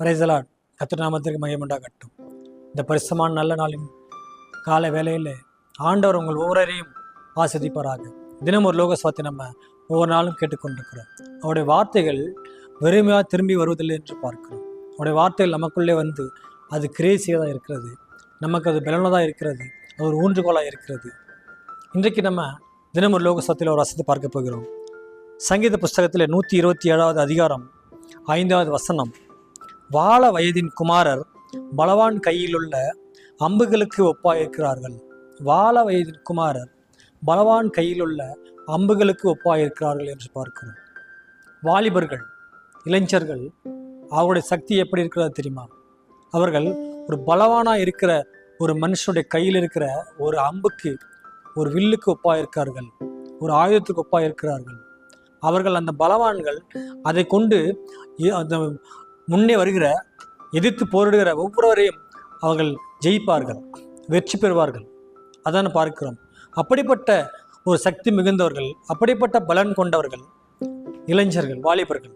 பரைசலாட் கத்திரநாமத்திற்கு மையமுண்டாகட்டும் இந்த பரிசுமான நல்ல நாளின் கால வேலையில் ஆண்டவர் உங்கள் ஒவ்வொருவரையும் ஆஸ்வதிப்பாராக தினம் ஒரு லோக சுவாத்தை நம்ம ஒவ்வொரு நாளும் கேட்டுக்கொண்டிருக்கிறோம். அவருடைய வார்த்தைகள் வெறுமையாக திரும்பி வருவதில்லை என்று பார்க்கிறோம். அவருடைய வார்த்தைகள் நமக்குள்ளே வந்து அது கிரேசியதாக இருக்கிறது. நமக்கு அது பலனதாக இருக்கிறது. அது ஒரு ஊன்றுகோலாக இருக்கிறது. இன்றைக்கு நம்ம தினம் ஒரு லோக சுவாத்தில் ஒரு வசத்தை பார்க்க போகிறோம். சங்கீத புஸ்தகத்தில் நூற்றி இருபத்தி ஏழாவது அதிகாரம் ஐந்தாவது வசனம். வாழ வயதின் குமாரர் பலவான் கையிலுள்ள அம்புகளுக்கு ஒப்பாயிருக்கிறார்கள். வாழ வயதின் குமாரர் பலவான் கையிலுள்ள அம்புகளுக்கு ஒப்பாயிருக்கிறார்கள் என்று பார்க்கிறோம். வாலிபர்கள் இளைஞர்கள் அவருடைய சக்தி எப்படி இருக்கிறது தெரியுமா? அவர்கள் ஒரு பலவானாக இருக்கிற ஒரு மனுஷனுடைய கையில் இருக்கிற ஒரு அம்புக்கு ஒரு வில்லுக்கு ஒப்பாயிருக்கிறார்கள். ஒரு ஆயுதத்துக்கு ஒப்பாயிருக்கிறார்கள். அவர்கள் அந்த பலவான்கள் அதை கொண்டு அந்த முன்னே வருகிற எதிர்த்து போரிடுகிற ஒவ்வொருவரையும் அவர்கள் ஜெயிப்பார்கள் வெற்றி பெறுவார்கள். அதான் பார்க்கிறோம். அப்படிப்பட்ட ஒரு சக்தி மிகுந்தவர்கள் அப்படிப்பட்ட பலன் கொண்டவர்கள் இளைஞர்கள் வாலிபர்கள்.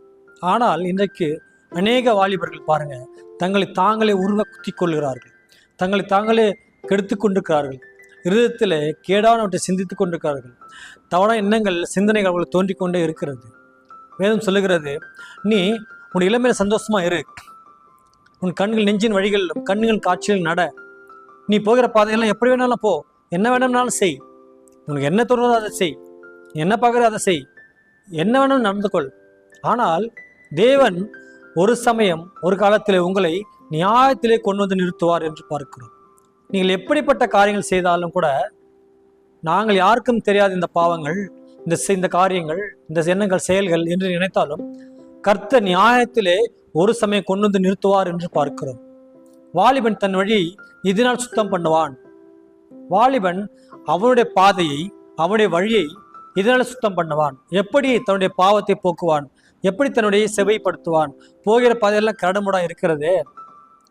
ஆனால் இன்றைக்கு அநேக வாலிபர்கள் பாருங்கள் தங்களை தாங்களே உருவ குத்தி கொள்கிறார்கள். தங்களை தாங்களே கெடுத்து கொண்டிருக்கிறார்கள். இருதயத்தில் கேடானவற்றை சிந்தித்துக் கொண்டிருக்கிறார்கள். தவறான எண்ணங்கள் சிந்தனைகள் அவர்கள் தோன்றிக்கொண்டே இருக்கிறது. வேதம் சொல்லுகிறது நீ உன் இளமையில சந்தோஷமா இரு. உன் கண்கள் நெஞ்சின் வழிகளிலும் கண்ணுகள் காட்சியில் நட. நீ போகிற பாதையெல்லாம் எப்படி வேணாலும் போ. என்ன வேணும்னாலும் செய். உனக்கு என்ன தோணுதோ அதை செய். என்ன பார்க்குறோ அதை செய். என்ன வேணாலும் நடந்து கொள். ஆனால் தேவன் ஒரு சமயம் ஒரு காலத்தில் உங்களை நியாயத்திலே கொண்டு வந்து நிறுத்துவார் என்று பார்க்கிறோம். நீங்கள் எப்படிப்பட்ட காரியங்கள் செய்தாலும் கூட நாங்கள் யாருக்கும் தெரியாத இந்த பாவங்கள் இந்த இந்த காரியங்கள் இந்த எண்ணங்கள் செயல்கள் என்று நினைத்தாலும் கர்த்த நியாயத்திலே ஒரு சமயம் கொண்டு வந்து நிறுத்துவார் என்று பார்க்கிறோம். வாலிபன் தன் வழி இதனால் சுத்தம் பண்ணுவான். வாலிபன் அவனுடைய பாதையை அவனுடைய வழியை இதனால் சுத்தம் பண்ணுவான். எப்படி தன்னுடைய பாவத்தை போக்குவான்? எப்படி தன்னுடைய செவைப்படுத்துவான் போகிற பாதையெல்லாம் கரடுமுடா இருக்கிறது.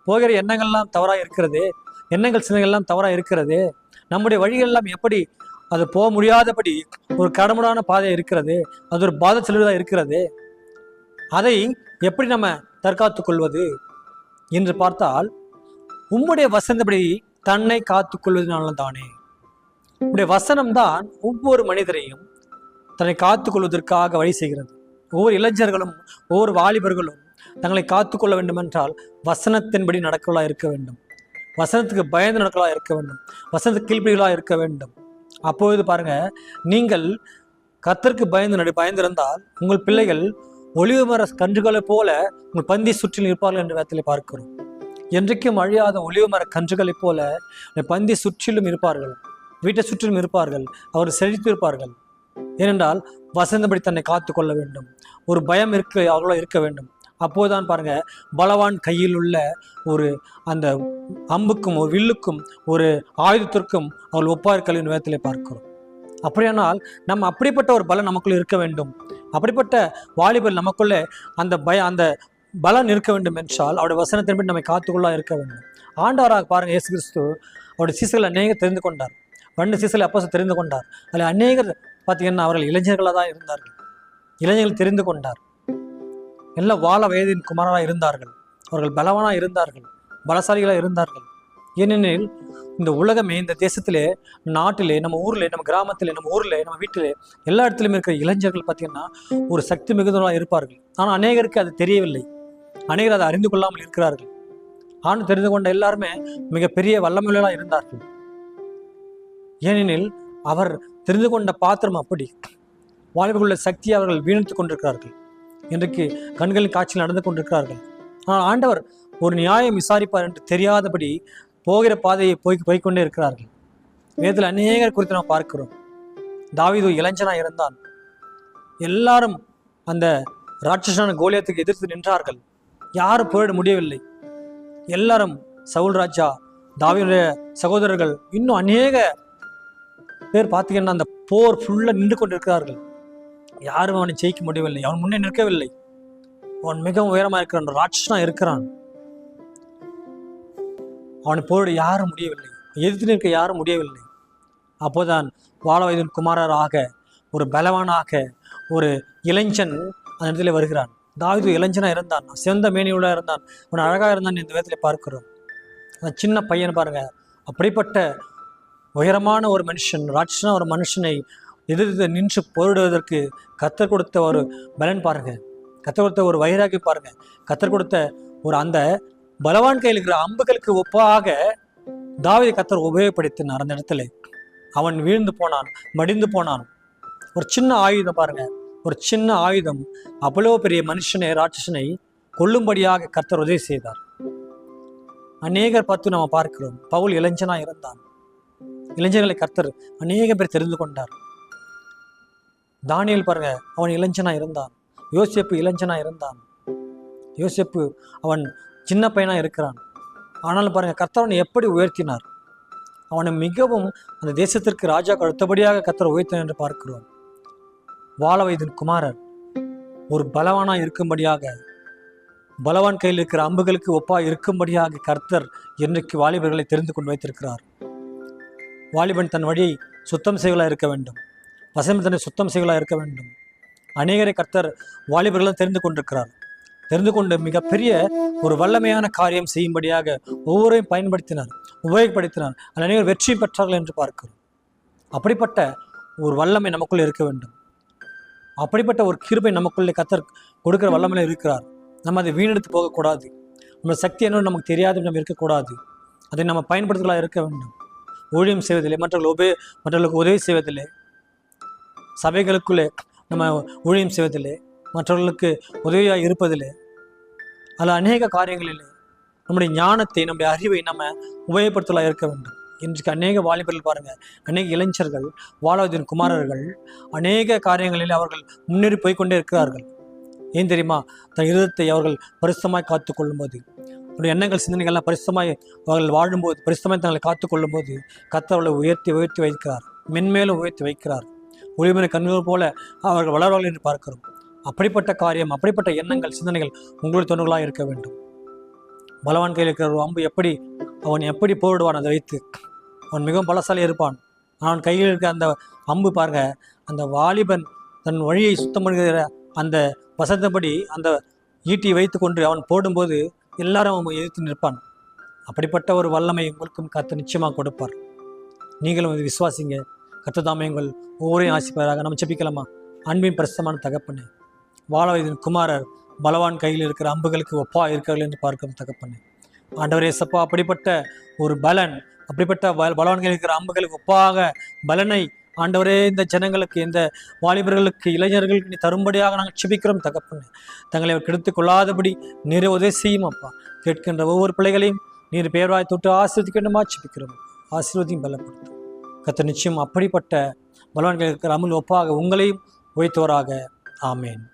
போகிற எண்ணங்கள்லாம் தவறாக இருக்கிறது. எண்ணங்கள் சிந்தனைகள்லாம் தவறாக இருக்கிறது. நம்முடைய வழிகள் எல்லாம் எப்படி அது போக முடியாதபடி ஒரு கடமுடான பாதை இருக்கிறது. அது ஒரு பாத செல்வதாக இருக்கிறது. அதை எப்படி நம்ம தற்காத்துக் கொள்வது என்று பார்த்தால் உம்முடைய வசந்தபடி தன்னை காத்துக் கொள்வதனால தானே. உடைய வசனம்தான் ஒவ்வொரு மனிதரையும் தன்னை காத்துக் கொள்வதற்காக வழி செய்கிறது. ஒவ்வொரு இளைஞர்களும் ஒவ்வொரு வாலிபர்களும் தங்களை காத்து கொள்ள வேண்டுமென்றால் வசனத்தின்படி நடக்கலா இருக்க வேண்டும். வசனத்துக்கு பயந்து நடக்கலா இருக்க வேண்டும். வசனத்துக்கு கீழ்ப்படிகளா இருக்க வேண்டும். அப்பொழுது பாருங்க நீங்கள் கத்தருக்கு பயந்து நடி பயந்திருந்தால் உங்கள் பிள்ளைகள் ஒளிவு மர கன்றுகளைப் போல உங்கள் பந்தி சுற்றில் இருப்பார்கள் என்ற வேதத்தில் பார்க்கிறோம். என்றைக்கும் அழியாத ஒளிவு மர கன்றுகளைப் போல பந்தி சுற்றிலும் இருப்பார்கள். வீட்டை சுற்றிலும் இருப்பார்கள். அவர் செழித்து இருப்பார்கள் ஏனென்றால் வசந்தபடி தன்னை காத்து கொள்ள வேண்டும். ஒரு பயம் இருக்க அவர்களோ இருக்க வேண்டும். அப்போதுதான் பாருங்க பலவான் கையில் உள்ள ஒரு அந்த அம்புக்கும் ஒரு வில்லுக்கும் ஒரு ஆயுதத்திற்கும் அவள் ஒப்பார்கள் வேதத்திலே பார்க்கிறோம். அப்படியானால் நம்ம அப்படிப்பட்ட ஒரு பலம் நமக்குள்ள இருக்க வேண்டும். அப்படிப்பட்ட வாலிபர் நமக்குள்ளே அந்த பய அந்த பலன் இருக்க வேண்டும் என்றால் அவருடைய வசனத்தின்படி நம்மை காத்துக்குள்ளாக இருக்க வேண்டும். ஆண்டவராக பாருங்க இயேசு கிறிஸ்து அவருடைய சீசர்களை அநேகம் தெரிந்து கொண்டார். ரெண்டு சீசர்களை அப்போ தெரிந்து கொண்டார். அதில் அநேகர் பார்த்தீங்கன்னா அவர்கள் இளைஞர்களாக தான் இருந்தார்கள். இளைஞர்கள் தெரிந்து கொண்டார். எல்லாம் வாழ வயதின் குமாரராக இருந்தார்கள். அவர்கள் பலவானாக இருந்தார்கள். பலசாலிகளாக இருந்தார்கள். ஏனெனில் இந்த உலகமே இந்த தேசத்திலே நாட்டிலே நம்ம ஊரில் நம்ம கிராமத்திலே நம்ம ஊரில் நம்ம வீட்டிலே எல்லா இடத்துலையும் இருக்கிற இளைஞர்கள் பார்த்தீங்கன்னா ஒரு சக்தி மிகுந்தவர்களாக இருப்பார்கள். ஆனால் அநேகருக்கு அது தெரியவில்லை. அநேகர் அதை அறிந்து கொள்ளாமல் இருக்கிறார்கள். ஆண்டு தெரிந்து கொண்ட எல்லாருமே மிகப்பெரிய வல்லமையுள்ளவர்களாக இருந்தார்கள். ஏனெனில் அவர் தெரிந்து கொண்ட பாத்திரம் அப்படி. வாழ்வுக்குள்ள சக்தியை அவர்கள் வீணித்துக் கொண்டிருக்கிறார்கள். இன்றைக்கு கண்களின் காட்சியில் நடந்து கொண்டிருக்கிறார்கள். ஆனால் ஆண்டவர் ஒரு நியாயம் விசாரிப்பார் என்று தெரியாதபடி போகிற பாதையை போய் போய்க்கொண்டே இருக்கிறார்கள். வேதத்தில் அநேகர் குறித்து நாம் பார்க்கிறோம். தாவிது இளைஞனாக இருந்தான். எல்லாரும் அந்த ராட்சசனான கோலியத்துக்கு எதிர்த்து நின்றார்கள். யாரும் போரிட முடியவில்லை. எல்லாரும் சவுல் ராஜா தாவியுடைய சகோதரர்கள் இன்னும் அநேக பேர் பார்த்தீங்கன்னா அந்த போர் ஃபுல்லாக நின்று கொண்டிருக்கிறார்கள். யாரும் அவனை ஜெயிக்க முடியவில்லை. அவன் முன்னே நிற்கவில்லை. அவன் மிகவும் உயரமாக இருக்கிறான். ராட்சசனா இருக்கிறான். அவனை போரிட யாரும் முடியவில்லை. எதிர்த்து நிற்க யாரும் முடியவில்லை. அப்போதான் வாழவயதின் குமாரராக ஒரு பலவானாக ஒரு இளைஞன் அந்த இடத்துல வருகிறான். தாவிது இளைஞனாக இருந்தான். சிறந்த மேனியுள்ள இருந்தான். அவன் அழகாக இருந்தான் இந்த விதத்தில் பார்க்கிறோம். அந்த சின்ன பையன் பாருங்க. அப்படிப்பட்ட உயரமான ஒரு மனுஷன் ராட்சசனா ஒரு மனுஷனை எதிர்த்து நின்று போரிடுவதற்கு கத்தர் கொடுத்த ஒரு பலன் பாருங்க. கத்தர் கொடுத்த ஒரு வைராகி பாருங்க. கத்தர் கொடுத்த ஒரு அந்த பலவான் கையில் இருக்கிற அம்புகளுக்கு ஒப்பாக தாவித கத்தர் உபயோகப்படுத்தினார் அந்த இடத்துல அவன் வீழ்ந்து போனான் மடிந்து போனான். ஒரு சின்ன ஆயுதம் பாருங்க. ஒரு சின்ன ஆயுதம். அவ்வளோ பெரிய மனுஷனை ராட்சசனை கொல்லும்படியாக கர்த்தர் உதவி செய்தார். அநேகர் பத்து நம்ம பார்க்கிறோம். பவுல் இளைஞனா இருந்தான். இளைஞர்களை கர்த்தர் அநேக பேர் தெரிந்து கொண்டார். தானியல் பாருங்க அவன் இளைஞனா இருந்தான். யோசிப்பு இளைஞனா இருந்தான். யோசிப்பு அவன் சின்ன பையனாக இருக்கிறான். ஆனாலும் பாருங்க கர்த்தர் அவனை எப்படி உயர்த்தினார்? அவனை மிகவும் அந்த தேசத்திற்கு ராஜா அடுத்தபடியாக கர்த்தர் உயர்த்தினார் என்று பார்க்கிறோம். வாழ வயதின் குமாரர் ஒரு பலவானாக இருக்கும்படியாக பலவான் கையில் இருக்கிற அம்புகளுக்கு ஒப்பா இருக்கும்படியாக கர்த்தர் இன்றைக்கு வாலிபர்களை தெரிந்து கொண்டு வைத்திருக்கிறார். வாலிபன் தன் வழியை சுத்தம் செய்வலாக இருக்க வேண்டும். பசுமை தன்னை சுத்தம் செய்வலாக இருக்க வேண்டும். அநேகரை கர்த்தர் வாலிபர்களும் தெரிந்து கொண்டிருக்கிறார். தெரிந்து கொண்டு மிகப்பெரிய ஒரு வல்லமையான காரியம் செய்யும்படியாக ஒவ்வொருவரையும் பயன்படுத்தினார் உபயோகப்படுத்தினார். அதில் அனைவரும் வெற்றி பெற்றார்கள் என்று பார்க்கிறோம். அப்படிப்பட்ட ஒரு வல்லமை நமக்குள்ளே இருக்க வேண்டும். அப்படிப்பட்ட ஒரு கிருபை நமக்குள்ளே கத்தர் கொடுக்கிற வல்லமையில் இருக்கிறார். நம்ம அதை வீணெடுத்து போகக்கூடாது. நம்ம சக்தி என்னன்னு நமக்கு தெரியாது நம்ம இருக்கக்கூடாது. அதை நம்ம பயன்படுத்துகளா இருக்க வேண்டும். ஊழியம் செய்வதில்லை மற்றவர்கள் உபய மற்றவர்களுக்கு உதவி செய்வதில்லை. சபைகளுக்குள்ளே நம்ம ஊழியம் செய்வதில்லை. மற்றவர்களுக்கு உதவியாக இருப்பதிலே. அதில் அநேக காரியங்களிலே நம்முடைய ஞானத்தை நம்முடைய அறிவை நம்ம உபயோகப்படுத்தலாக இருக்க வேண்டும். இன்றைக்கு அநேக வாலிபர்கள் பாருங்கள் அநேக இளைஞர்கள் வாழவதின் குமாரர்கள் அநேக காரியங்களில் அவர்கள் முன்னேறி போய்க்கொண்டே இருக்கிறார்கள். ஏன் தெரியுமா? தன் இருதத்தை அவர்கள் பரிசுமாய் காத்து கொள்ளும்போது அவருடைய எண்ணங்கள் சிந்தனைகள்லாம் பரிசுமாய் அவர்கள் வாழும்போது பரிசுமாய் தங்களை காத்து கொள்ளும்போது கர்த்தர் உயர்த்தி உயர்த்தி வைக்கிறார். மென்மேலும் உயர்த்தி வைக்கிறார். ஒளிமனை கண்ணுகள் போல அவர்கள் வளர்வார்கள் என்று பார்க்கிறோம். அப்படிப்பட்ட காரியம் அப்படிப்பட்ட எண்ணங்கள் சிந்தனைகள் உங்களுடைய தொண்டுகளாக இருக்க வேண்டும். பலவான் கையில் இருக்கிற ஒரு அம்பு எப்படி அவன் எப்படி போரிடுவான் அதை வைத்து? அவன் மிகவும் பலசாலி இருப்பான். அவன் கையில் இருக்க அந்த அம்பு பாருங்க அந்த வாலிபன் தன் வழியை சுத்தம் பண்ணுகிற அந்த வசந்தபடி அந்த ஈட்டியை வைத்து கொண்டு அவன் போடும்போது எல்லாரும் அவன் எதிர்த்து நிற்பான். அப்படிப்பட்ட ஒரு வல்லமை உங்களுக்கும் கத்து நிச்சயமாக கொடுப்பார். நீங்களும் இது விசுவாசிங்க. கத்ததாமே உங்கள் ஒவ்வொரையும் ஆசிப்பாராக. நம்ம செப்பிக்கலாமா அன்பின் பிரசமான தகப்பனே வாழவதின் குமாரர் பலவான் கையில் இருக்கிற அம்புகளுக்கு ஒப்பா இருக்கிறார்கள் என்று பார்க்கும் தகப்பனே. ஆண்டவரே சப்பா அப்படிப்பட்ட ஒரு பலன் அப்படிப்பட்ட பலவான்கள் இருக்கிற அம்புகளுக்கு ஒப்பாக பலனை ஆண்டவரே இந்த ஜனங்களுக்கு இந்த வாலிபர்களுக்கு இளைஞர்களுக்கு நீ தரும்படியாக நாங்கள் சிபிக்கிறோம் தகப்பனே. தங்களை அவர் கெடுத்துக் கொள்ளாதபடி நீரை உதவி செய்யும் அப்பா. கேட்கின்ற ஒவ்வொரு பிள்ளைகளையும் நீர் பேர்வாய் தொட்டு ஆசீர்வதிக்கணுமா சிபிக்கிறோம். ஆசீர்வதியும் பலப்படுத்தும். கத்த நிச்சயம் அப்படிப்பட்ட பலவான்கள் இருக்கிற அமுல் ஒப்பாக உங்களையும் உழைத்தவராக ஆமேன்.